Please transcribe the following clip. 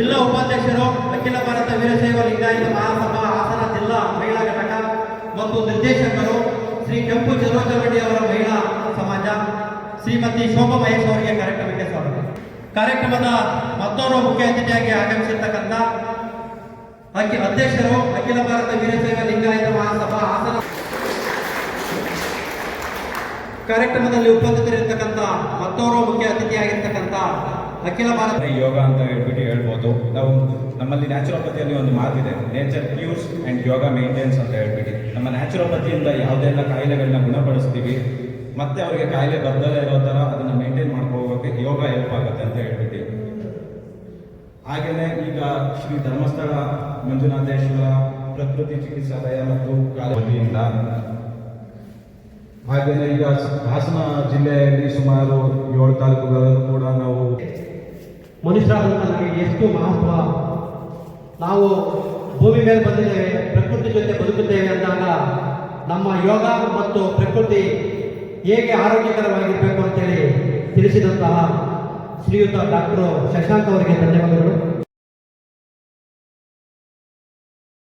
ಜಿಲ್ಲಾ ಉಪಾಧ್ಯಕ್ಷರು ಅಖಿಲ ಭಾರತ ವೀರಶೈವ ಲಿಂಗಾಯತ ಮಹಾಸಭಾ ಹಾಸನ ಜಿಲ್ಲಾ ಮಹಿಳಾ ಘಟಕ ಮತ್ತು ನಿರ್ದೇಶಕರು ಶ್ರೀ ಕೆಂಪು ಚಂದ್ರಜಗಡ್ಡಿ ಅವರ ಮಹಿಳಾ ಸಮಾಜ, ಶ್ರೀಮತಿ ಶೋಭಾ ಮಹೇಶ್ ಅವರಿಗೆ ಕಾರ್ಯಕ್ರಮಕ್ಕೆ ಸ್ವಾಗತ. ಕಾರ್ಯಕ್ರಮದ ಮತ್ತೋರ್ವ ಮುಖ್ಯ ಅತಿಥಿಯಾಗಿ ಆಗಮಿಸಿರ್ತಕ್ಕಂಥ ಅಖಿ ಅಧ್ಯಕ್ಷರು ಅಖಿಲ ಭಾರತ ವೀರಶೈವ ಲಿಂಗಾಯತ ಮಹಾಸಭಾ ಹಾಸನ ಕಾರ್ಯಕ್ರಮದಲ್ಲಿ ಉಪಸ್ಥಿತರಿರ್ತಕ್ಕಂಥ ಮತ್ತೋರ್ವ ಮುಖ್ಯ ಅತಿಥಿಯಾಗಿರ್ತಕ್ಕಂಥ ಅಖಿಲ ಭಾರತ ಯೋಗ ಅಂತ ಹೇಳ್ಬಿಟ್ಟು ಹೇಳ್ಬೋದು. ನಾವು ನಮ್ಮಲ್ಲಿ ನ್ಯಾಚುರೋಪತಿಯಲ್ಲಿ ಒಂದು ಮಾತಿದೆ nature cures and yoga maintains ಅಂತ ಹೇಳ್ಬಿಟ್ಟು. ನಮ್ಮ ನ್ಯಾಚುರೋಪತಿಯಿಂದ ಯಾವುದೆಲ್ಲ ಕಾಯಿಲೆಗಳನ್ನ ಗುಣಪಡಿಸ್ತೀವಿ. ಮತ್ತೆ ಅವರಿಗೆ ಕಾಯಿಲೆ ಬರ್ದಲೇ ಇರೋ ಥರ ಅದನ್ನು ಮೇಂಟೈನ್ ಮಾಡ್ಕೋಗೋಕೆ ಯೋಗ ಹೆಲ್ಪ್ ಆಗುತ್ತೆ ಅಂತ ಹೇಳ್ಬಿಟ್ಟು. ಹಾಗೆಯೇ ಈಗ ಶ್ರೀ ಧರ್ಮಸ್ಥಳ, ಮಂಜುನಾಥೇಶ್ವರ, ಪ್ರಕೃತಿ ಚಿಕಿತ್ಸಾಲಯ ಮತ್ತು ಕಾಲಿಯಿಂದ ಹಾಗೆಯೇ ಈಗ ಹಾಸನ ಜಿಲ್ಲೆಯಲ್ಲಿ ಸುಮಾರು ಏಳು ತಾಲೂಕುಗಳನ್ನು ಕೂಡ ನಾವು ಮನುಷ್ಯರಾದಂಥ ನಮಗೆ ಎಷ್ಟು ಮಹತ್ವ? ನಾವು ಭೂಮಿ ಮೇಲೆ ಬಂದಿದ್ದೇವೆ, ಪ್ರಕೃತಿ ಜೊತೆ ಬದುಕುತ್ತೇವೆ ಅಂದಾಗ ನಮ್ಮ ಯೋಗ ಮತ್ತು ಪ್ರಕೃತಿ ಹೇಗೆ ಆರೋಗ್ಯಕರವಾಗಿರಬೇಕು ಅಂತೇಳಿ ತಿಳಿಸಿದಂತಹ ಶ್ರೀಯುತ ಡಾಕ್ಟರ್ ಶಶಾಂಕ್ ಅವರಿಗೆ ಧನ್ಯವಾದಗಳು.